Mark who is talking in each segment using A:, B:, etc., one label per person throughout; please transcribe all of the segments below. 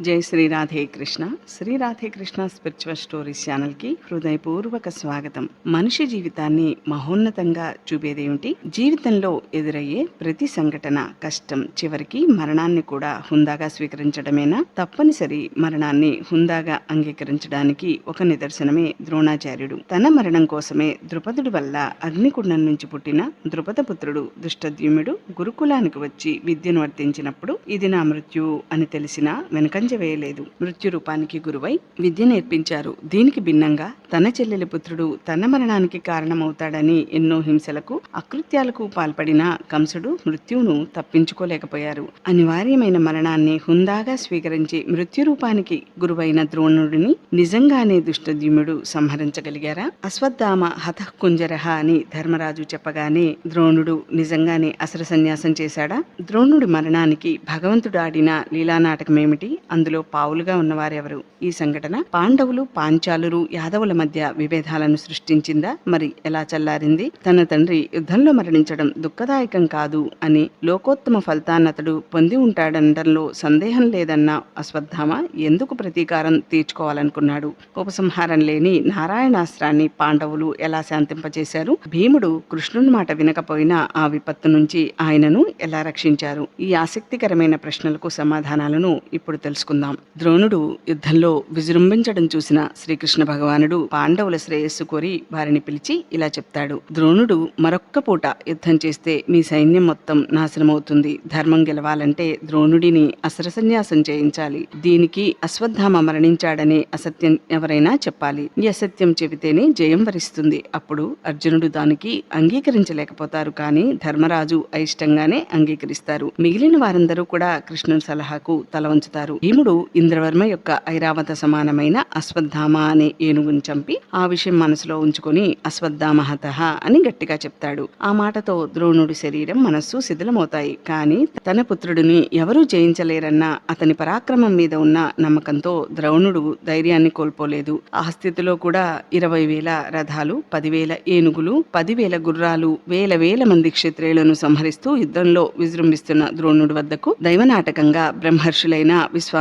A: జై Shri Radhe Krishna. Shri Radhe Krishna spiritual stories ఛానల్కి హృదయపూర్వక స్వాగతం. మనిషి జీవితాన్ని మహోన్నతంగా చూపేదేమిటి? జీవితంలో ఎదురయ్యే ప్రతి సంఘటన కష్టం చివరికి మరణాన్ని కూడా హుందాగా స్వీకరించడమేనా? తప్పనిసరి మరణాన్ని హుందాగా అంగీకరించడానికి ఒక నిదర్శనమే ద్రోణాచార్యుడు. తన మరణం కోసమే ద్రుపదుడు వల్ల అగ్నికుండం నుంచి పుట్టిన ద్రుపదపుత్రుడు దుష్టద్యుమ్యుడు గురుకులానికి వచ్చి విద్యను వర్తించినప్పుడు ఇది నా మృత్యు అని తెలిసిన వెనుక వేయలేదు. మృత్యు రూపానికి గురువై విద్య నేర్పించారు. దీనికి భిన్నంగా తన చెల్లెలి పుత్రుడు తన మరణానికి కారణమవుతాడని ఎన్నో హింసలకు అకృత్యాలకు పాల్పడిన కంసుడు మృత్యువును తప్పించుకోలేకపోయారు. అనివార్యమైన మరణాన్ని హుందాగా స్వీకరించి మృత్యు రూపానికి గురువైన ద్రోణుడిని నిజంగానే దుష్టద్యుముడు సంహరించగలిగారా? అశ్వత్థామ హతఃకుంజరహ అని ధర్మరాజు చెప్పగానే ద్రోణుడు నిజంగానే అసర సన్యాసం చేశాడా? ద్రోణుడి మరణానికి భగవంతుడు ఆడిన లీలా నాటకమేమిటి అందులో పావులుగా ఉన్నవారెవరు? ఈ సంఘటన పాండవులు పాంచాలురు యాదవుల మధ్య విభేదాలను సృష్టించిందా? మరి ఎలా చల్లారింది? తన తండ్రి యుద్ధంలో మరణించడం దుఃఖదాయకం కాదు అని లోకోత్తమ ఫలితాన్నతడు పొంది ఉంటాడనడంలో సందేహం లేదన్న అశ్వత్థామ ఎందుకు ప్రతీకారం తీర్చుకోవాలనుకున్నాడు? ఉపసంహారం లేని నారాయణాస్త్రాన్ని పాండవులు ఎలా శాంతింపజేశారు? భీముడు కృష్ణుని మాట వినకపోయినా ఆ విపత్తు నుంచి ఆయనను ఎలా రక్షించారు? ఈ ఆసక్తికరమైన ప్రశ్నలకు సమాధానాలను ఇప్పుడు తెలుసు తెలుసుకుందాం ద్రోణుడు యుద్ధంలో విజృంభించడం చూసిన శ్రీకృష్ణ భగవానుడు పాండవుల శ్రేయస్సు కోరి వారిని పిలిచి ఇలా చెప్తాడు. ద్రోణుడు మరొక్క పూట యుద్ధం చేస్తే మీ సైన్యం మొత్తం నాశనమవుతుంది. ధర్మం గెలవాలంటే ద్రోణుడిని అసర సన్యాసం చేయించాలి. దీనికి అశ్వత్థామ మరణించాడనే అసత్యం ఎవరైనా చెప్పాలి. ఈ అసత్యం చెబితేనే జయం వరిస్తుంది. అప్పుడు అర్జునుడు దానికి అంగీకరించలేకపోతారు కానీ ధర్మరాజు అయిష్టంగానే అంగీకరిస్తారు. మిగిలిన వారందరూ కూడా కృష్ణుని సలహాకు తల వంచుతారు. భీముడు ఇంద్రవర్మ యొక్క ఐరావత సమానమైన అశ్వత్థామ అనే ఏనుగును చంపి ఆ విషయం మనసులో ఉంచుకొని అశ్వత్థామహత అని గట్టిగా చెప్తాడు. ఆ మాటతో ద్రోణుడి శరీరం మనస్సు శిథిలమవుతాయి. కానీ తన పుత్రుడిని ఎవరూ జయించలేరన్న అతని పరాక్రమం మీద ఉన్న నమ్మకంతో ద్రోణుడు ధైర్యాన్ని కోల్పోలేదు. ఆ స్థితిలో కూడా ఇరవై వేల రథాలు పదివేల ఏనుగులు పదివేల గుర్రాలు వేల వేల మంది క్షత్రియులను సంహరిస్తూ యుద్ధంలో విజృంభిస్తున్న ద్రోణుడి వద్దకు దైవనాటకంగా బ్రహ్మర్షులైన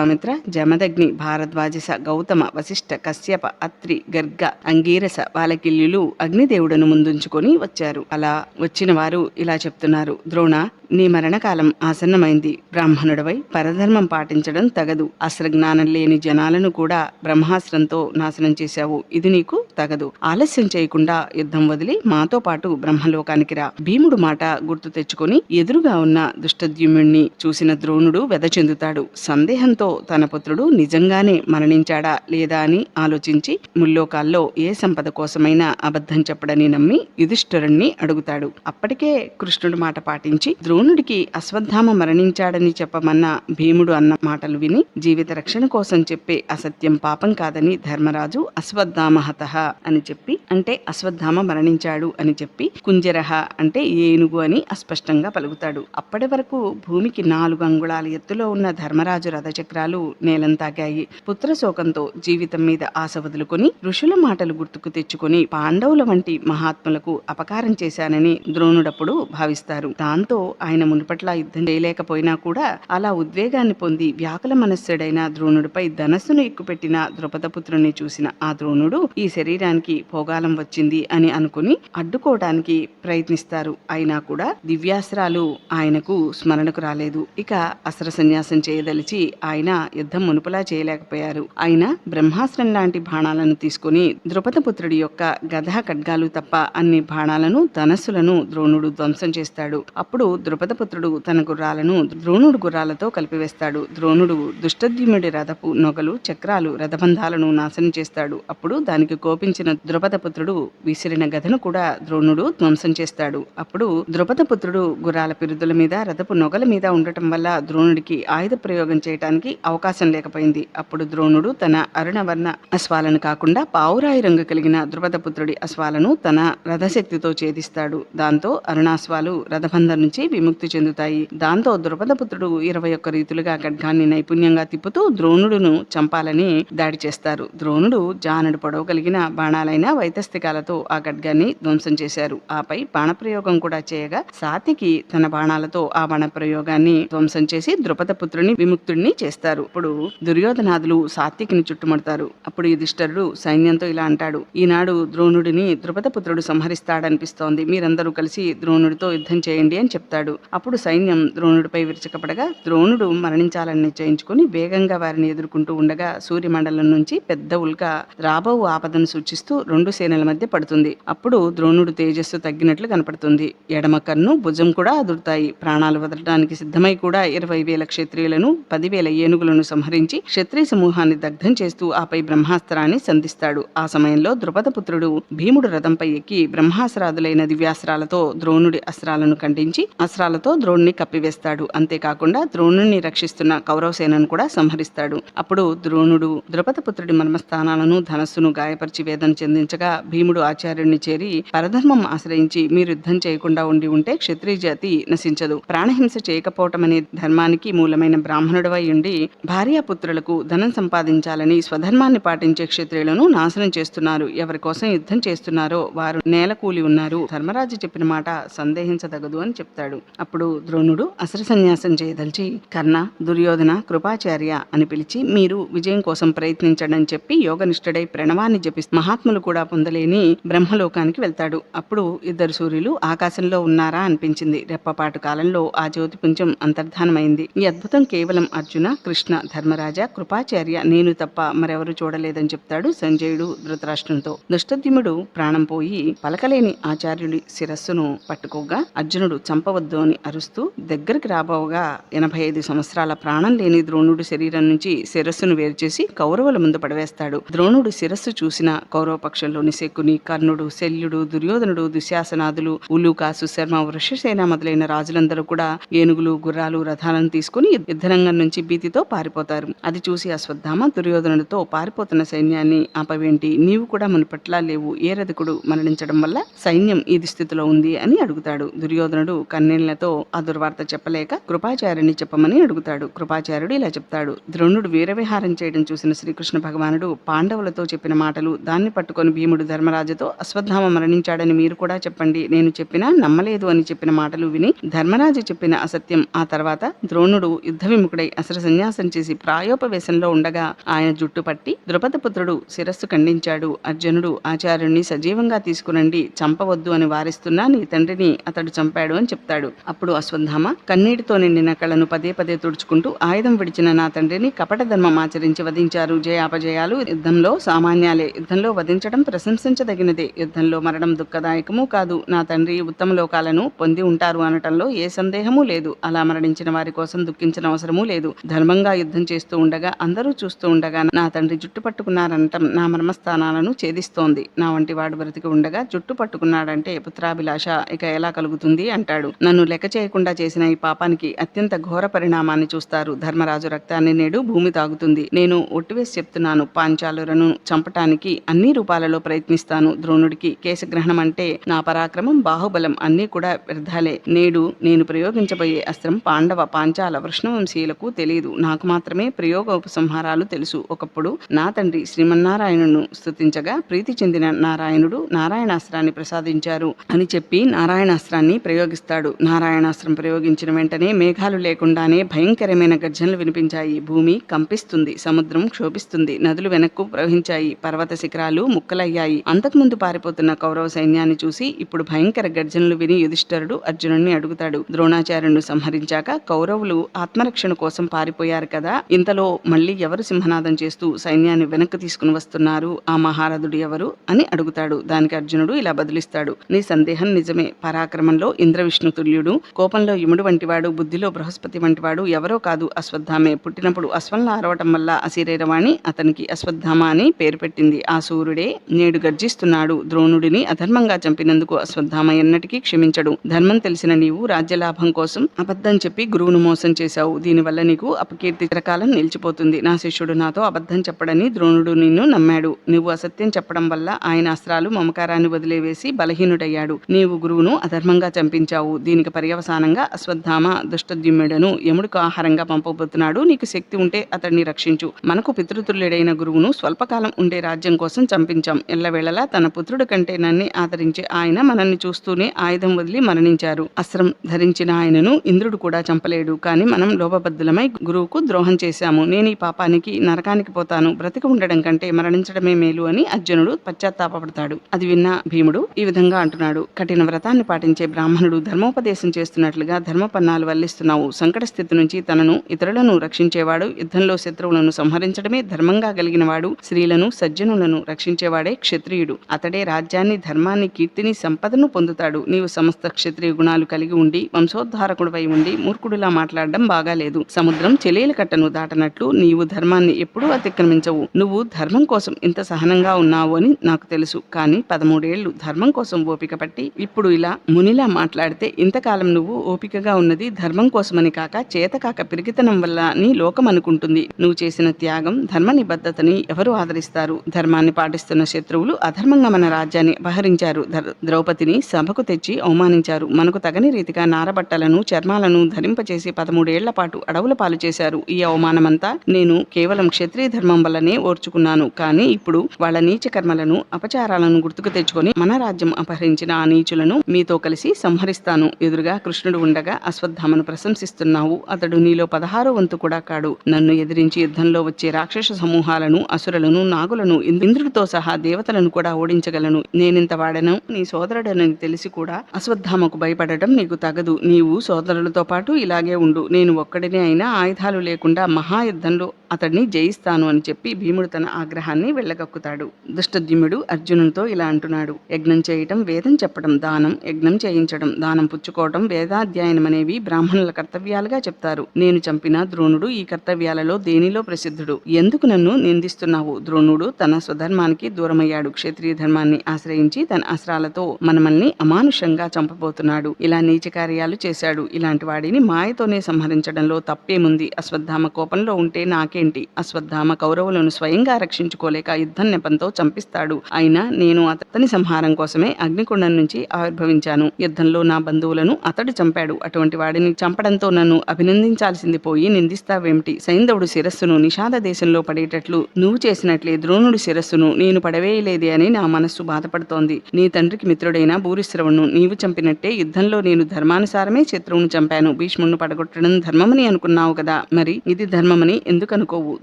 A: విశ్వామిత్ర జమదగ్ని భారద్వాజస గౌతమ వశిష్ఠ కశ్యప అత్రి గర్గ అంగీరస వాలకిల్యులు అగ్నిదేవుడను ముందుంచుకొని వచ్చారు. అలా వచ్చిన వారు ఇలా చెప్తున్నారు. ద్రోణ నీ మరణకాలం ఆసన్నమైంది. బ్రాహ్మణుడవై పరధర్మం పాటించడం తగదు. అస్త్రజ్ఞానం లేని జనాలను కూడా బ్రహ్మాస్త్రంతో నాశనం చేశావు. ఇది నీకు తగదు. ఆలస్యం చేయకుండా యుద్ధం వదిలి మాతో పాటు బ్రహ్మలోకానికి రా. భీముడు మాట గుర్తు తెచ్చుకొని ఎదురుగా ఉన్న దుష్టద్యుమ్యుణ్ణి చూసిన ద్రోణుడు వెద చెందుతాడు. సందేహంతో తన పుత్రుడు నిజంగానే మరణించాడా లేదా అని ఆలోచించి ముల్లోకాల్లో ఏ సంపద కోసమైనా అబద్ధం చెప్పడని నమ్మి యుధిష్ఠరుణ్ణి అడుగుతాడు. అప్పటికే కృష్ణుడి మాట పాటించి ద్రోణుడికి అశ్వత్థామ మరణించాడని చెప్పమన్న భీముడు అన్న మాటలు విని జీవిత రక్షణ కోసం చెప్పే అసత్యం పాపం కాదని ధర్మరాజు అశ్వత్థామహత అని చెప్పి అంటే అశ్వత్థామ మరణించాడు అని చెప్పి కుంజరహ అంటే ఏనుగు అని అస్పష్టంగా పలుకుతాడు. అప్పటి వరకు భూమికి నాలుగు అంగుళాల ఎత్తులో ఉన్న ధర్మరాజు రథచక్రాలు నేలం తాగాయి. పుత్ర శోకంతో జీవితం మీద ఆశ వదులుకొని ఋషుల మాటలు గుర్తుకు తెచ్చుకొని పాండవుల వంటి మహాత్ములకు అపకారం చేశానని ద్రోణుడప్పుడు భావిస్తారు. దాంతో ఆయన ఆయన మునుపట్ల యుద్ధం చేయలేకపోయినా కూడా అలా ఉద్వేగాన్ని పొంది వ్యాకుల మనస్సుడైన ద్రోణుడిపై ధనస్సును ఎక్కుపెట్టిన ద్రుపదపుత్రుని చూసిన ఆ ద్రోణుడు ఈ శరీరానికి భోగాలం వచ్చింది అని అనుకుని అడ్డుకోవడానికి ప్రయత్నిస్తారు. అయినా కూడా దివ్యాస్త్రాలు ఆయనకు స్మరణకు రాలేదు. ఇక అస్త్ర సన్యాసం చేయదలిచి ఆయన యుద్ధం మునుపులా చేయలేకపోయారు. ఆయన బ్రహ్మాస్త్రం లాంటి బాణాలను తీసుకుని ద్రుపదపుత్రుడి యొక్క గధ ఖడ్గాలు తప్ప అన్ని బాణాలను ధనస్సులను ద్రోణుడు ధ్వంసం చేస్తాడు. అప్పుడు ద్రుపదపుత్రుడు తన గుర్రాలను ద్రోణుడు గుర్రాలతో కలిపివేస్తాడు. ద్రోణుడు దుష్టద్యుముడి రథపు నొగలు చక్రాలు రథబంధాలను నాశనం చేస్తాడు. అప్పుడు దానికి కోపించిన ద్రుపదపుత్రుడు విసిరిన గదను కూడా ద్రోణుడు ధ్వంసం చేస్తాడు. అప్పుడు ద్రుపదపుత్రుడు గుర్రాల పిరుదుల మీద రథపు నొగల మీద ఉండటం వల్ల ద్రోణుడికి ఆయుధ ప్రయోగం చేయటానికి అవకాశం లేకపోయింది. అప్పుడు ద్రోణుడు తన అరుణవర్ణ అశ్వాలను కాకుండా పావురాయి రంగు కలిగిన ద్రుపదపుత్రుడి అశ్వాలను తన రథశక్తితో ఛేదిస్తాడు. దాంతో అరుణాశ్వాలు రథబంధం నుంచి విముక్తి చెందుతాయి. దాంతో ద్రుపదపుత్రుడు ఇరవై ఒక్క రీతులుగా ఖడ్గాన్ని నైపుణ్యంగా తిప్పుతూ ద్రోణుడును చంపాలని దాడి చేస్తారు. ద్రోణుడు జానడు పొడవగలిగిన బాణాలైన వైతస్థికాలతో ఆ ఖడ్గాన్ని ధ్వంసం చేశారు. ఆపై బాణప్రయోగం కూడా చేయగా సాతికి తన బాణాలతో ఆ బాణ ప్రయోగాన్ని ధ్వంసం చేసి ద్రుపదపుత్రుని విముక్తుడిని చేస్తారు. ఇప్పుడు దుర్యోధనాదులు సాత్వికిని చుట్టుముడతారు. అప్పుడు యుధిష్ఠరుడు సైన్యంతో ఇలా అంటాడు ఈనాడు ద్రోణుడిని ద్రుపదపుత్రుడు సంహరిస్తాడనిపిస్తోంది. మీరందరూ కలిసి ద్రోణుడితో యుద్ధం చేయండి అని చెప్తాడు. అప్పుడు సైన్యం ద్రోణుడిపై విరుచకపడగా ద్రోణుడు మరణించాలని నిశ్చయించుకుని వేగంగా వారిని ఎదుర్కొంటూ ఉండగా సూర్యమండలం నుంచి పెద్ద ఉల్క రాబో ఆపదను సూచిస్తూ రెండు సేనల మధ్య పడుతుంది. అప్పుడు ద్రోణుడు తేజస్సు తగ్గినట్లు కనపడుతుంది. ఎడమ కన్ను భుజం కూడా అదురుతాయి. ప్రాణాలు వదలడానికి సిద్ధమై కూడా ఇరవై వేల క్షత్రియులను పదివేల ఏనుగులను సంహరించి క్షత్రియ సమూహాన్ని దగ్ధం చేస్తూ ఆపై బ్రహ్మాస్త్రాన్ని సంధిస్తాడు. ఆ సమయంలో ద్రుపదపుత్రుడు భీముడు రథంపై ఎక్కి బ్రహ్మాస్త్రాదులైన దివ్యాస్త్రాలతో ద్రోణుడి అస్త్రాలను ఖండించి అస్త్రాలతో ద్రోణుని కప్పివేస్తాడు. అంతేకాకుండా ద్రోణుని రక్షిస్తున్న కౌరవసేనను కూడా సంహరిస్తాడు. అప్పుడు ద్రోణుడు ద్రుపదపుత్రుడి మర్మస్థానాలను ధనస్సును గాయపరిచి వేదన చెందించగా భీముడు ఆచార్యుడిని చేరి పరధర్మం ఆశ్రయించి మీరు యుద్ధం చేయకుండా ఉండి ఉంటే క్షత్రియ జాతి నశించదు. ప్రాణహింస చేయకపోవటం అనే ధర్మానికి మూలమైన బ్రాహ్మణుడవై ఉండి భార్యాపుత్రులకు ధనం సంపాదించాలని స్వధర్మాన్ని పాటించే క్షత్రియులను నాశనం చేస్తున్నారు. ఎవరి కోసం యుద్ధం చేస్తున్నారో వారు నేల కూలి ఉన్నారు. ధర్మరాజు చెప్పిన మాట సందేహించదగదు అని చెప్తాడు. అప్పుడు ద్రోణుడు అసర సన్యాసం చేయదలిచి కర్ణ దుర్యోధన కృపాచార్య అని పిలిచి మీరు విజయం కోసం ప్రయత్నించడని చెప్పి యోగనిష్ఠుడై ప్రణవాన్ని జపిస్తూ మహాత్ములు కూడా పొందలేని బ్రహ్మలోకానికి వెళ్తాడు. అప్పుడు ఇద్దరు సూర్యులు ఆకాశంలో ఉన్నారా అనిపించింది. రెప్పపాటు కాలంలో ఆ జ్యోతిపుంజం అంతర్ధానమైంది. ఈ అద్భుతం కేవలం అర్జున కృష్ణ ధర్మరాజ కృపాచార్య నేను తప్ప మరెవరు చూడలేదని చెప్తాడు సంజయుడు ధృతరాష్ట్రంతో. దుష్టద్యుముడు ప్రాణం పోయి పలకలేని ఆచార్యుడి శిరస్సును పట్టుకోగా అర్జునుడు చంపవద్దు అని అరుస్తూ దగ్గరికి రాబోగా ఎనభై ఐదు సంవత్సరాల ప్రాణం లేని ద్రోణుడి శరీరం నుంచి శిరస్సును వేరు చేసి కౌరవుల ముందు పడవేస్తాడు. ద్రోణుడు శిరస్సు చూసిన కౌరవ పక్షంలోని శకుని కర్ణుడు శల్యుడు దుర్యోధనుడు దుశ్శాసనాదులు ఉలూక సుశర్మ వృషసేన మొదలైన రాజులందరూ కూడా ఏనుగులు గుర్రాలు రథాలను తీసుకుని యుద్ధరంగం నుంచి భీతితో పారిపోతారు. అది చూసి అశ్వత్థామ దుర్యోధనుడితో పారిపోతున్న సైన్యాన్ని ఆపవేంటి? నీవు కూడా మునిపట్లా లేవు. ఏ రథకుడు మరణించడం వల్ల సైన్యం ఈ దుస్థితిలో ఉంది అని అడుగుతాడు. దుర్యోధనుడు కన్నీళ్ళతో ఆ దుర్వార్త చెప్పలేక కృపాచార్యుని చెప్పమని అడుగుతాడు. కృపాచార్యుడు ఇలా చెప్తాడు. ద్రోణుడు వీరవిహారం చేయడం చూసిన శ్రీకృష్ణ భగవానుడు పాండవులతో చెప్పిన మాటలు దాన్ని పట్టుకొని భీముడు ధర్మరాజుతో అశ్వత్థామ మరణించాడని మీరు కూడా చెప్పండి. నేను చెప్పినా నమ్మలేదు అని చెప్పిన మాటలు విని ధర్మరాజు చెప్పిన అసత్యం. ఆ తర్వాత ద్రోణుడు యుద్ధ విముఖుడై అసర సన్యాసం చేసి ప్రాయోపవేశంలో ఉండగా ఆయన జుట్టు పట్టి ద్రుపదపుత్రుడు శిరస్సు ఖండించాడు. అర్జునుడు ఆచార్యుణ్ణి సజీవంగా తీసుకురండి. చంపవద్దు అని వారిస్తున్నా నీ తండ్రిని అతడు చంపాడు అని చెప్తాడు. అప్పుడు అశ్వత్థామ కన్నీటితో నిండిన కళ్ళను పదే పదే తుడుచుకుంటూ ఆయుధం విడిచిన నా తండ్రిని కపట ధర్మం ఆచరించి వధించారు. జయాపజయాలు యుద్ధంలో సామాన్యాలే. యుద్ధంలో వధించడం ప్రశంసించదగినదే. యుద్ధంలో మరణం దుఃఖదాయకము కాదు. నా తండ్రి ఉత్తమ లోకాలను పొంది ఉంటారు అనటంలో ఏ సందేహము లేదు. అలా మరణించిన వారి కోసం దుఃఖించిన అవసరమూ లేదు. ధర్మంగా యుద్ధం చేస్తూ ఉండగా అందరూ చూస్తూ ఉండగా నా తండ్రి జుట్టు పట్టుకున్నారనటం నా మర్మస్థానాలను ఛేదిస్తోంది. నా వంటి వాడు బ్రతికి ఉండగా జుట్టు పట్టుకున్నాడంటే పుత్రాభిలాష ఇక ఎలా కలుగుతుంది? అంటాడు. నన్ను లెక్క చేయకుండా చేసిన ఈ పాపానికి అత్యంత ఘోర పరిణామాన్ని చూస్తారు. ధర్మరాజు రక్తాన్ని నేడు భూమి తాగుతుంది. నేను ఒట్టివేసి చెప్తున్నాను. పాంచాలులను చంపటానికి అన్ని రూపాలలో ప్రయత్నిస్తాను. ద్రోణుడికి కేశగ్రహణం అంటే నా పరాక్రమం బాహుబలం అన్నీ కూడా వ్యర్థాలే. నేడు నేను ప్రయోగించబోయే అస్త్రం పాండవ పాంచాల వృష్ణవంశీయులకు తెలియదు నాకు మాత్రమే ప్రయోగ ఉపసంహారాలు తెలుసు. ఒకప్పుడు నా తండ్రి శ్రీమన్నారాయణును స్థుతించగా ప్రీతి చెందిన నారాయణుడు నారాయణాస్త్రాన్ని ప్రసాదించారు అని చెప్పి నారాయణాస్త్రాన్ని ప్రయోగిస్తాడు. నారాయణాస్త్రం ప్రయోగించిన వెంటనే మేఘాలు లేకుండానే భయంకరమైన గర్జనలు వినిపించాయి. భూమి కంపిస్తుంది సముద్రం క్షోభిస్తుంది నదులు వెనక్కు ప్రవహించాయి పర్వత శిఖరాలు ముక్కలయ్యాయి. అంతకుముందు పారిపోతున్న కౌరవ సైన్యాన్ని చూసి ఇప్పుడు భయంకర గర్జనలు విని యుధిష్ఠరుడు అర్జునుడిని అడుగుతాడు. ద్రోణాచార్యుడు సంహరించాక కౌరవులు ఆత్మరక్షణ కోసం పారిపోయారు కదా ఇంతలో మళ్ళీ ఎవరు సింహనాదం చేస్తూ సైన్యాన్ని వెనక్కి తీసుకుని వస్తున్నారు ఆ మహారథుడు ఎవరు అని అడుగుతాడు. దానికి అర్జునుడు ఇలా బదులిస్తాడు. నీ సందేహం నిజమే. పరాక్రమంలో ఇంద్ర తుల్యుడు సూర్యుడు కోపంలో యముడు వంటివాడు బుద్ధిలో బృహస్పతి వంటివాడు ఎవరో కాదు అశ్వత్థామే. పుట్టినప్పుడు అశ్వంలా అరవటం వల్ల అశరీరవాణి అతనికి అశ్వత్థామ అని పేరు పెట్టింది. ఆ సూర్యుడే నేడు గర్జిస్తున్నాడు. ద్రోణుడిని అధర్మంగా చంపినందుకు అశ్వత్థామ ఎన్నటికీ క్షమించడు. ధర్మం తెలిసిన నీవు రాజ్యలాభం కోసం అబద్ధం చెప్పి గురువును మోసం చేశావు. దీనివల్ల నీకు అపకీర్తి చిరకాలం నిలిచిపోతుంది. నా శిష్యుడు నాతో అబద్ధం చెప్పడని ద్రోణుడు నిన్ను నమ్మాడు. నువ్వు అసత్యం చెప్పడం వల్ల ఆయన అస్త్రాలు మమకారాన్ని వదిలేవేసి బలహీనుడయ్యాడు. నీవు గురువును అధర్మంగా చంపించావు. దీనికి పర్యవసానంగా అశ్వత్థామ దుష్టద్యుమ్నుడను యముడికి ఆహారంగా పంపబోతున్నాడు. నీకు శక్తి ఉంటే అతడిని రక్షించు. మనకు పితృతుల్యుడైన గురువును స్వల్పకాలం ఉండే రాజ్యం కోసం చంపించాం. ఎల్లవేళలా తన పుత్రుడు కంటే నన్ని ఆదరించే ఆయన మనల్ని చూస్తూనే ఆయుధం వదిలి మరణించారు. అస్త్రం ధరించిన ఆయనను ఇంద్రుడు కూడా చంపలేడు. కానీ మనం లోపబద్ధులమై గురువుకు ద్రోహం చేశాము. నేను ఈ పాపానికి నరకానికి పోతాను. బ్రతికి ఉండడం కంటే మరణించడమే మేలు అని అర్జునుడు పశ్చాత్తాపడతాడు అది విన్న భీముడు ఈ విధంగా అంటున్నాడు. కఠిన వ్రతాన్ని పాటించే బ్రాహ్మణుడు ధర్మోపదేశం చేస్తున్నట్లుగా ధర్మపన్నాలు వల్లిస్తున్నావు. సంకట స్థితి నుంచి తనను ఇతరులను రక్షించేవాడు యుద్ధంలో శత్రువులను సంహరించడమే ధర్మంగా కలిగిన వాడు స్త్రీలను సజ్జనులను రక్షించేవాడే క్షత్రియుడు. అతడే రాజ్యాన్ని ధర్మాన్ని కీర్తిని సంపదను పొందుతాడు. నీవు సమస్త క్షత్రియ గుణాలు కలిగి ఉండి వంశోద్ధారకుడిపై ఉండి మూర్ఖుడిలా మాట్లాడడం బాగాలేదు. సముద్రం చెలేల కట్టను దాటనట్లు నీవు ధర్మాన్ని ఎప్పుడూ అతిక్రమించవు. నువ్వు ధర్మం కోసం ఇంత సహనంగా ఉన్నావు అని నాకు తెలుసు. కానీ పదమూడేళ్ళు ధర్మం కోసం ఓపిక పట్టి ఇప్పుడు ఇలా మునిలా మాట్లాడితే ఇంతకాలం కాలం నువ్వు ఓపికగా ఉన్నది ధర్మం కోసమని కాక చేతకాక పిరిగితనం వల్ల అని లోకం అనుకుంటుంది. నువ్వు చేసిన త్యాగం ధర్మ నిబద్ధతని ఎవరు ఆదరిస్తారు? ధర్మాన్ని పాటిస్తున్న శత్రువులు అధర్మంగా మన రాజ్యాన్ని అపహరించారు ద్రౌపదిని సభకు తెచ్చి అవమానించారు. మనకు తగని రీతిగా నారబట్టలను చర్మాలను ధరింపచేసి పదమూడేళ్ళ పాటు అడవుల పాలు చేశారు. ఈ అవమానమంతా నేను కేవలం క్షత్రియ ధర్మం వల్లనే ఓర్చుకున్నాను. కానీ ఇప్పుడు వాళ్ళ నీచ కర్మలను అపచారాలను గుర్తుకు తెచ్చుకొని మన రాజ్యం అపహరించిన ఆ నీచులను మీతో కలిసి సంహరిస్తాను. ఎదురు ఎదురుగా కృష్ణుడు ఉండగా అశ్వత్థామను ప్రశంసిస్తున్నావు. అతడు నీలో పదహారో వంతు కూడా కాడు. నన్ను ఎదిరించి యుద్ధంలో వచ్చే రాక్షస సమూహాలను అసురులను నాగులను ఇంద్రుడితో సహా దేవతలను కూడా ఓడించగలను. నేనింత వాడను? నీ సోదరుడనని తెలిసి కూడా అశ్వత్థామకు భయపడటం నీకు తగదు. నీవు సోదరులతో పాటు ఇలాగే ఉండు. నేను ఒక్కడినే అయినా ఆయుధాలు లేకుండా మహాయుద్ధంలో అతడిని జయిస్తాను అని చెప్పి భీముడు తన ఆగ్రహాన్ని వెళ్ళగక్కుతాడు. దుష్టద్యుముడు అర్జునునితో ఇలా అంటున్నాడు. యజ్ఞం చేయటం వేదం చెప్పడం దానం యజ్ఞం చేయించడం దానం పుచ్చుకోవడం వేదాధ్యయనం అనేవి బ్రాహ్మణుల కర్తవ్యాలుగా చెప్తారు. నేను చంపిన ద్రోణుడు ఈ కర్తవ్యాలలో దేనిలో ప్రసిద్ధుడు? ఎందుకు నన్ను నిందిస్తున్నావు? ద్రోణుడు తన స్వధర్మానికి దూరమయ్యాడు. క్షత్రియ ధర్మాన్ని ఆశ్రయించి తన అస్త్రాలతో మనమల్ని అమానుషంగా చంపబోతున్నాడు. ఇలా నీచ కార్యాలు చేశాడు. ఇలాంటి వాడిని మాయతోనే సంహరించడంలో తప్పేముంది? అశ్వత్థామ కోపంలో ఉంటే నాకే ఏంటి అశ్వత్థామ కౌరవులను స్వయంగా రక్షించుకోలేక యుద్ధం నెపంతో చంపిస్తాడు. అయినా నేను అతని సంహారం కోసమే అగ్నికుండం నుంచి ఆవిర్భవించాను. యుద్ధంలో నా బంధువులను అతడు చంపాడు. అటువంటి వాడిని చంపడంతో నన్ను అభినందించాల్సింది పోయి నిందిస్తావేమిటి? సైంధవుడు శిరస్సును నిషాద దేశంలో పడేటట్లు నువ్వు చేసినట్లే ద్రోణుడి శిరస్సును నేను పడవేయలేదే అని నా మనస్సు బాధపడుతోంది. నీ తండ్రికి మిత్రుడైన భూరిశ్రవణ్ణు నీవు చంపినట్టే యుద్ధంలో నేను ధర్మానుసారమే శత్రువును చంపాను. భీష్ముడిని పడగొట్టడం ధర్మమని అనుకున్నావు కదా. మరి ఇది ధర్మమని ఎందుకు అనుకోవు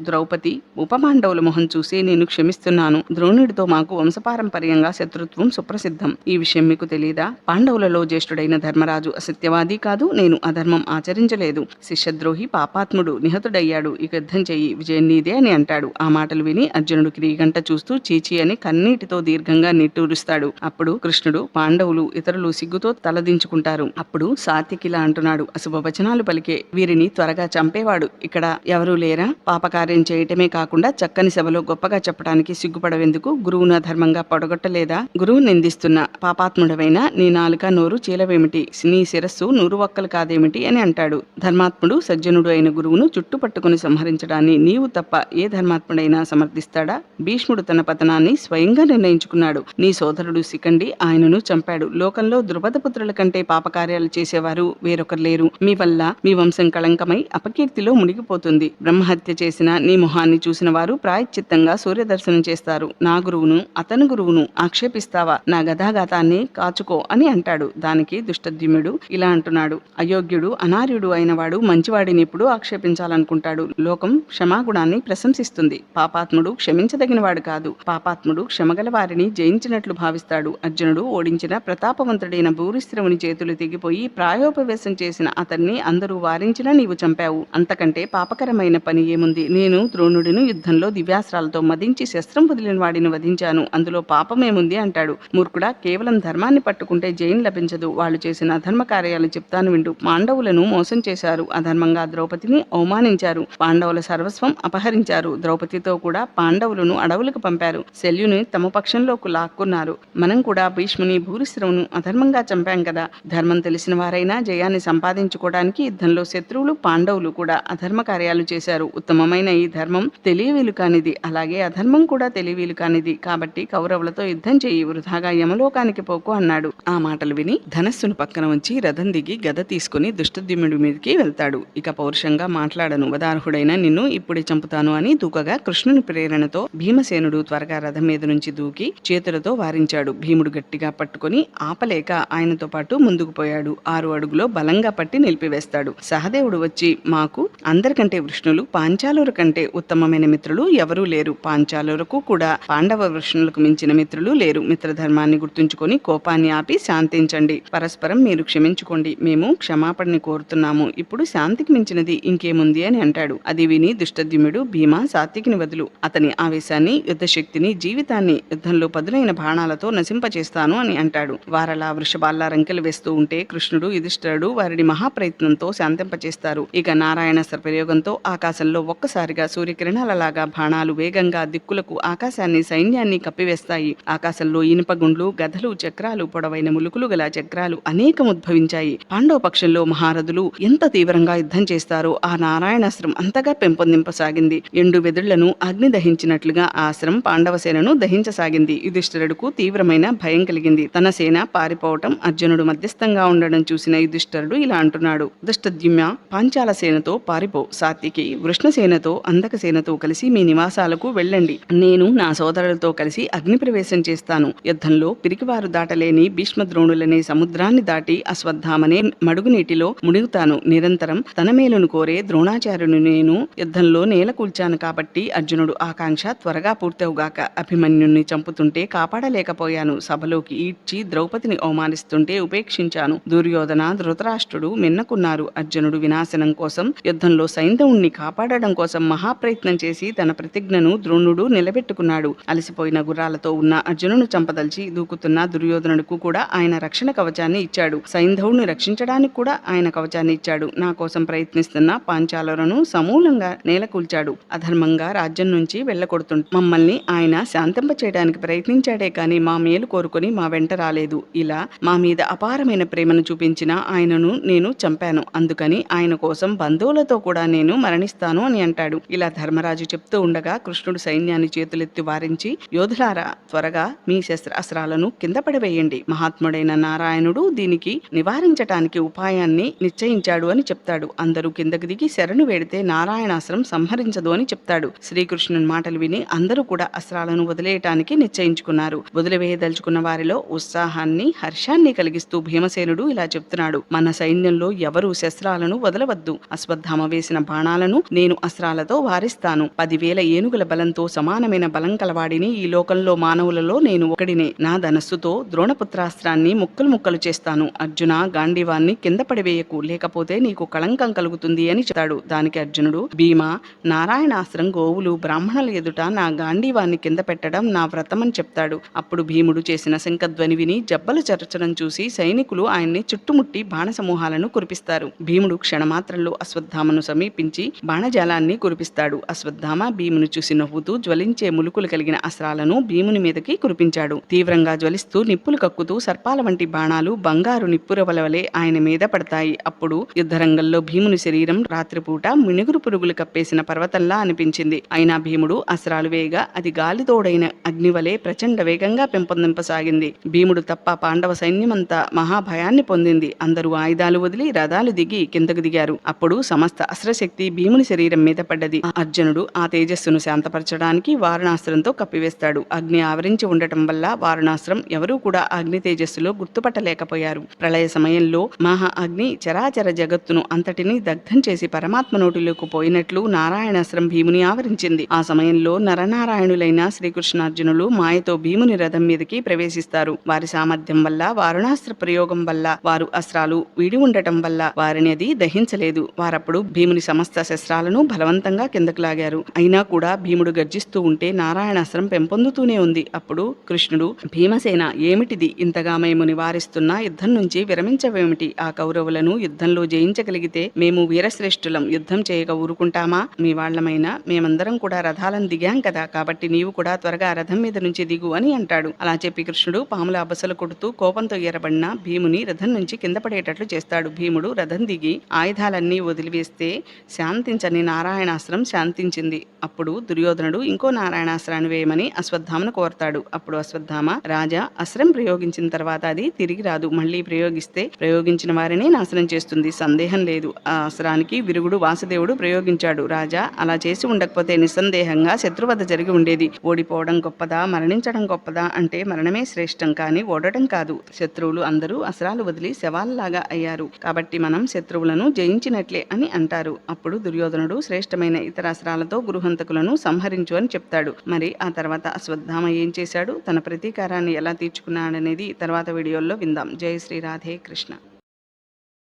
A: ద్రౌపది ఉపమాండవుల మొహం చూసి నేను క్షమిస్తున్నాను. ద్రోణుడితో మాకు వంశపారంపర్యంగా శత్రుత్వం సుప్రసిద్ధం. ఈ విషయం మీకు తెలియదా పాండవులలో జ్యేష్ఠుడైన ధర్మరాజు అసత్యవాది కాదు నేను అధర్మం ఆచరించలేదు. శిష్యద్రోహి పాపాత్ముడు నిహతుడయ్యాడు. ఇక యుద్ధం చెయ్యి విజయం నీదే అని అంటాడు. ఆ మాటలు విని అర్జునుడు క్రీగంట చూస్తూ చీచి అని కన్నీటితో దీర్ఘంగా నిట్టూరుస్తాడు. అప్పుడు కృష్ణుడు పాండవులు ఇతరులు సిగ్గుతో తలదించుకుంటారు. అప్పుడు సాత్యకిలా అంటున్నాడు. అశుభవచనాలు పలికే వీరిని త్వరగా చంపేవాడు. ఇక్కడ ఎవరూ లేరా? పాపకార్యం చేయటమే కాకుండా చక్కని సభలో గొప్పగా చెప్పడానికి సిగ్గుపడవెందుకు గురువును అధర్మంగా పొడగొట్టలేదా? గురువు నిందిస్తున్న పాపాత్ముడవైన నీ నాలుక నోరు చీలవేమిటి? నీ శిరస్సు నూరువక్కలు కాదేమిటి అని అంటాడు. ధర్మాత్ముడు సజ్జనుడు అయిన గురువును చుట్టుపట్టుకుని సంహరించడాన్ని నీవు తప్ప ఏ ధర్మాత్ముడైనా సమర్థిస్తాడా? భీష్ముడు తన పతనాన్ని స్వయంగా నిర్ణయించుకున్నాడు. నీ సోదరుడు సికండి ఆయనను చంపాడు. లోకంలో ద్రుపదపుత్రుల కంటే పాపకార్యాలు చేసేవారు వేరొకరు లేరు. మీ వల్ల మీ వంశం కళంకమై అపకీర్తిలో మునిగిపోతుంది. బ్రహ్మహత్య చేసిన నీ మొహాన్ని చూసిన వారు ప్రాయశ్చిత్తంగా సూర్యదర్శనం చేస్తారు. నా గురువును అతని గురువును ఆక్షేపిస్తావా? నా గదాఘాతాన్ని కాచుకో అని అంటాడు. దానికి దుష్టద్యుమ్యుడు ఇలా అంటున్నాడు. అయోగ్యుడు అనార్యుడు అయినవాడు మంచివాడిని ఇప్పుడు ఆక్షేపించాలనుకుంటాడు. లోకం క్షమాగుణాన్ని ప్రశంసిస్తుంది. పాపాత్ముడు క్షమించదగినవాడు కాదు. పాపాత్ముడు క్షమగల వారిని జయించినట్లు భావిస్తాడు. అర్జునుడు ఓడించిన ప్రతాపవంతుడైన భూరిశ్రవుని చేతులు తెగిపోయి ప్రాయోపవేశం చేసిన అతన్ని అందరూ వారించినా నీవు చంపావు. అంతకంటే పాపకరమైన పని ఏముంది? నేను ద్రోణుడిని యుద్ధంలో దివ్యాస్త్రాలతో మదించి శస్త్రం వదిలిన వాడిని వధించాను. అందులో పాపమేముంది? అంటాడు. మూర్ఖుడా కేవలం ధర్మాన్ని పట్టుకుంటే జైన్ లభించదు. వాళ్ళు చేసిన అధర్మ కార్యాలు చెప్తాను వింటూ పాండవులను మోసం చేశారు. అధర్మంగా ద్రౌపదిని అవమానించారు. పాండవుల సర్వస్వం అపహరించారు. ద్రౌపదితో కూడా పాండవులను అడవులకు పంపారు. శల్యుని తమ పక్షంలోకి లాక్కున్నారు. మనం కూడా భీష్ముని భూరిశ్రవును అధర్మంగా చంపాం కదా. ధర్మం తెలిసిన వారైనా జయాన్ని సంపాదించుకోవడానికి యుద్ధంలో శత్రువులు పాండవులు కూడా అధర్మ కార్యాలు చేశారు. ఉత్తమ ఉత్తమమైన ఈ ధర్మం తెలియవీలు కానిది. అలాగే అధర్మం కూడా తెలియవీలు కానిది. కాబట్టి కౌరవులతో యుద్ధం చేయి వృధాగా యమలోకానికి పోకు అన్నాడు. ఆ మాటలు విని ధనస్సును పక్కన ఉంచి రథం దిగి గద తీసుకుని దుష్టద్యుమ్నుడి మీదకి వెళ్తాడు. ఇక పౌరుషంగా మాట్లాడను. వదార్హుడైన నిన్ను ఇప్పుడే చంపుతాను అని దూకగా కృష్ణుని ప్రేరణతో భీమసేనుడు త్వరగా రథం మీద నుంచి దూకి చేతులతో వారించాడు. భీముడు గట్టిగా పట్టుకొని ఆపలేక ఆయనతో పాటు ముందుకు పోయాడు. ఆరు అడుగులో బలంగా పట్టి నిలిపివేస్తాడు. సహదేవుడు వచ్చి మాకు అందరికంటే వృష్ణులు పాంచాలూరు కంటే ఉత్తమమైన మిత్రులు ఎవరూ లేరు. పాంచాలూరుకు కూడా పాండవ వృషణులకు మించిన మిత్రులు లేరు. మిత్రధర్మాన్ని గుర్తుంచుకొని కోపాన్ని ఆపి శాంతించండి. పరస్పరం మీరు క్షమించుకోండి. మేము క్షమాపణని కోరుతున్నాము. ఇప్పుడు శాంతికి మించినది ఇంకేముంది అని అంటాడు. అది విని దుష్టద్యుముడు భీమా సాత్వికిని వదులు. అతని ఆవేశాన్ని యుద్ధశక్తిని జీవితాన్ని యుద్ధంలో పదునైన బాణాలతో నశింపచేస్తాను అని అంటాడు. వారలా వృషభాల్లా రంకెలు వేస్తూ ఉంటే కృష్ణుడు యుధిష్ఠరుడు వారిని మహాప్రయత్నంతో శాంతింపచేస్తారు. ఇక నారాయణ ప్రయోగంతో ఆకాశంలో ఒక్కసారిగా సూర్యకిరణాలలాగా బాణాలు వేగంగా దిక్కులకు ఆకాశాన్ని సైన్యాన్ని కప్పివేస్తాయి. ఆకాశంలో ఇనుప గుండ్లు గదలు చక్రాలు పొడవైన ములుకులు గల చక్రాలు అనేకం ఉద్భవించాయి. పాండవ పక్షంలో మహారథులు ఎంత తీవ్రంగా యుద్ధం చేస్తారో ఆ నారాయణాశ్రం అంతగా పెంపొందింపసాగింది. ఎండు వెదుళ్ళను అగ్ని దహించినట్లుగా ఆశ్రం పాండవ సేనను దహించసాగింది. యుధిష్ఠరుడుకు తీవ్రమైన భయం కలిగింది. తన సేన పారిపోవటం అర్జునుడు మధ్యస్థంగా ఉండడం చూసిన యుధిష్ఠరుడు ఇలా అంటున్నాడు. దుష్టద్యుమ్య పాంచాల సేనతో పారిపో సాత్వికి వృష్ణసేన అందక సేనతో కలిసి మీ నివాసాలకు వెళ్ళండి. నేను నా సోదరులతో కలిసి అగ్నిప్రవేశం చేస్తాను. యుద్ధంలో పిరికివారు దాటలేని భీష్మద్రోణులనే సముద్రాన్ని దాటి అశ్వత్థామనే మడుగునీటిలో మునుగుతాను. నిరంతరం తన మేలును కోరే ద్రోణాచార్యుని నేను యుద్ధంలో నేల కూల్చాను కాబట్టి అర్జునుడు ఆకాంక్ష త్వరగా పూర్తవుగాక. అభిమన్యుణ్ణి చంపుతుంటే కాపాడలేకపోయాను. సభలోకి ఈడ్చి ద్రౌపదిని అవమానిస్తుంటే ఉపేక్షించాను. దుర్యోధన ధృతరాష్ట్రుడు మిన్నకున్నారు. అర్జునుడు వినాశనం కోసం యుద్ధంలో సైంధవుణ్ణి కాపాడడం కోసం మహాప్రయత్నం చేసి తన ప్రతిజ్ఞను ద్రోణుడు నిలబెట్టుకున్నాడు. అలసిపోయిన గుర్రాలతో ఉన్న అర్జునును చంపదలిచి దూకుతున్న దుర్యోధనుడుకు కూడా ఆయన రక్షణ కవచాన్ని ఇచ్చాడు. సైంధవుని రక్షించడానికి కూడా ఆయన కవచాన్ని ఇచ్చాడు. నా కోసం ప్రయత్నిస్తున్న పాంచాలలను సమూలంగా నేలకూల్చాడు. అధర్మంగా రాజ్యం నుంచి వెళ్ళకొడుతు మమ్మల్ని ఆయన శాంతింప చేయడానికి ప్రయత్నించాడే కానీ మా మేలు కోరుకుని మా వెంట రాలేదు. ఇలా మా మీద అపారమైన ప్రేమను చూపించిన ఆయనను నేను చంపాను. అందుకని ఆయన కోసం బంధువులతో కూడా నేను మరణిస్తాను అని అంటాడు. ఇలా ధర్మరాజు చెప్తూ ఉండగా కృష్ణుడు సైన్యాన్ని చేతులెత్తి వారించి యోధులారా త్వరగా మీ శస్త్రాస్త్రాలను కింద పడివేయండి. మహాత్ముడైన నారాయణుడు దీనికి నివారించటానికి ఉపాయాన్ని నిశ్చయించాడు అని చెప్తాడు. అందరూ కిందకు దిగి శరణు వేడితే నారాయణాశ్రం సంహరించదు అని చెప్తాడు. శ్రీకృష్ణుని మాటలు విని అందరూ కూడా అస్త్రాలను వదిలేయటానికి నిశ్చయించుకున్నారు. వదిలివేయదలుచుకున్న వారిలో ఉత్సాహాన్ని హర్షాన్ని కలిగిస్తూ భీమసేనుడు ఇలా చెప్తున్నాడు. మన సైన్యంలో ఎవరు శస్త్రాలను వదలవద్దు. అశ్వత్థామ వేసిన బాణాలను నేను అస్త్రాలతో వారిస్తాను. పదివేల ఏనుగుల బలంతో సమానమైన బలం కలవాడిని ఈ లోకంలో మానవులలో నేను ఒకడినే. నా ధనస్సుతో ద్రోణపుత్రాస్త్రాన్ని ముక్కలు ముక్కలు చేస్తాను. అర్జున గాంధీవాన్ని కింద పడివేయకు లేకపోతే నీకు కళంకం కలుగుతుంది అని చెప్తాడు. దానికి అర్జునుడు భీమ నారాయణాస్త్రం గోవులు బ్రాహ్మణుల ఎదుట నా గాంధీవాన్ని కింద పెట్టడం నా వ్రతమని చెప్తాడు. అప్పుడు భీముడు చేసిన శంఖధ్వని విని జబ్బలు చరచడం చూసి సైనికులు ఆయన్ని చుట్టుముట్టి బాణసమూహాలను కురిపిస్తారు. భీముడు క్షణమాత్రంలో అశ్వత్థామను సమీపించి బాణజాలాన్ని కురిపిస్తాడు. అశ్వత్థామ భీమును చూసి నవ్వుతూ జ్వలించే ములుకులు కలిగిన అస్త్రాలను భీముని మీదకి కురిపించాడు. తీవ్రంగా జ్వలిస్తూ నిప్పులు కక్కుతూ సర్పాల వంటి బాణాలు బంగారు నిప్పురవలవలే ఆయన మీద పడతాయి. అప్పుడు యుద్ధరంగంలో భీముని శరీరం రాత్రిపూట మినుగురు పురుగులు కప్పేసిన పర్వతంలా అనిపించింది. అయినా భీముడు అస్త్రాలు వేయగా అది గాలితోడైన అగ్నివలే ప్రచండ వేగంగా పెంపొందింపసాగింది. భీముడు తప్ప పాండవ సైన్యమంతా మహాభయాన్ని పొందింది. అందరూ ఆయుధాలు వదిలి రథాలు దిగి కిందకు దిగారు. అప్పుడు సమస్త అస్త్రశక్తి భీముని శరీరం మీద పడ్డది. అర్జునుడు ఆ తేజస్సును శాంతపరచడానికి వారణాస్త్రంతో కప్పివేస్తాడు. అగ్ని ఆవరించి ఉండటం వల్ల వారణాస్త్రం ఎవరూ కూడా అగ్ని తేజస్సులో గుర్తుపట్టలేకపోయారు. ప్రళయ సమయంలో మహా అగ్ని చరాచర జగత్తును అంతటిని దగ్ధం చేసి పరమాత్మ నోటిలోకి పోయినట్లు నారాయణాస్త్రం భీముని ఆవరించింది. ఆ సమయంలో నరనారాయణులైన శ్రీకృష్ణార్జునులు మాయతో భీముని రథం మీదకి ప్రవేశిస్తారు. వారి సామర్థ్యం వల్ల వారుణాస్త్ర ప్రయోగం వల్ల వారు అస్త్రాలు వీడి ఉండటం వల్ల వారిని అది దహించలేదు. వారప్పుడు భీముని సమస్త శస్త్రాలను బలవంతంగా కిందకు లాగారు. అయినా కూడా భీముడు గర్జిస్తూ ఉంటే నారాయణాస్త్రం పెంపొందుతూనే ఉంది. అప్పుడు కృష్ణుడు భీమసేన ఏమిటిది? ఇంతగా మేము నివారిస్తున్నా యుద్ధం నుంచి విరమించవేమిటి? ఆ కౌరవులను యుద్ధంలో జయించగలిగితే మేము వీరశ్రేష్ఠులం. యుద్ధం చేయక ఊరుకుంటామా? మీ వాళ్ళమైనా మేమందరం కూడా రథాలను దిగాం కదా. కాబట్టి నీవు కూడా త్వరగా రథం మీద నుంచి దిగు అని అంటాడు. అలా చెప్పి కృష్ణుడు పాముల అబసలు కొడుతూ కోపంతో ఎరబడిన భీముని రథం నుంచి కింద పడేటట్లు చేస్తాడు. భీముడు రథం దిగి ఆయుధాలన్నీ వదిలివేస్తే శాంతించని నారాయణ నారాయణాస్త్రం శాంతించింది. అప్పుడు దుర్యోధనుడు ఇంకో నారాయణాస్త్రాన్ని వేయమని అశ్వత్థామను కోరతాడు. అప్పుడు అశ్వత్థామ రాజా అస్త్రం ప్రయోగించిన తర్వాత అది తిరిగి రాదు. మళ్ళీ ప్రయోగిస్తే ప్రయోగించిన వారిని నాశనం చేస్తుంది. సందేహం లేదు. ఆ అస్త్రానికి విరుగుడు వాసుదేవుడు ప్రయోగించాడు. రాజా అలా చేసి ఉండకపోతే నిస్సందేహంగా శత్రువధ జరిగి ఉండేది. ఓడిపోవడం గొప్పదా? మరణించడం గొప్పదా? అంటే మరణమే శ్రేష్టం. కానీ ఓడటం కాదు. శత్రువులు అందరూ అస్త్రాలు వదిలి శవాల్లాగా అయ్యారు. కాబట్టి మనం శత్రువులను జయించినట్లే అని అంటారు. అప్పుడు దుర్యోధనుడు శ్రేష్టమైన ఇతర అస్త్రాలతో గృహంతకులను సంహరించు అని చెప్తాడు. మరి ఆ తర్వాత అశ్వత్థామ ఏం చేశాడు? తన ప్రతీకారాన్ని ఎలా తీర్చుకున్నాడనేది తర్వాత వీడియోల్లో విందాం. జయ శ్రీ రాధే కృష్ణ.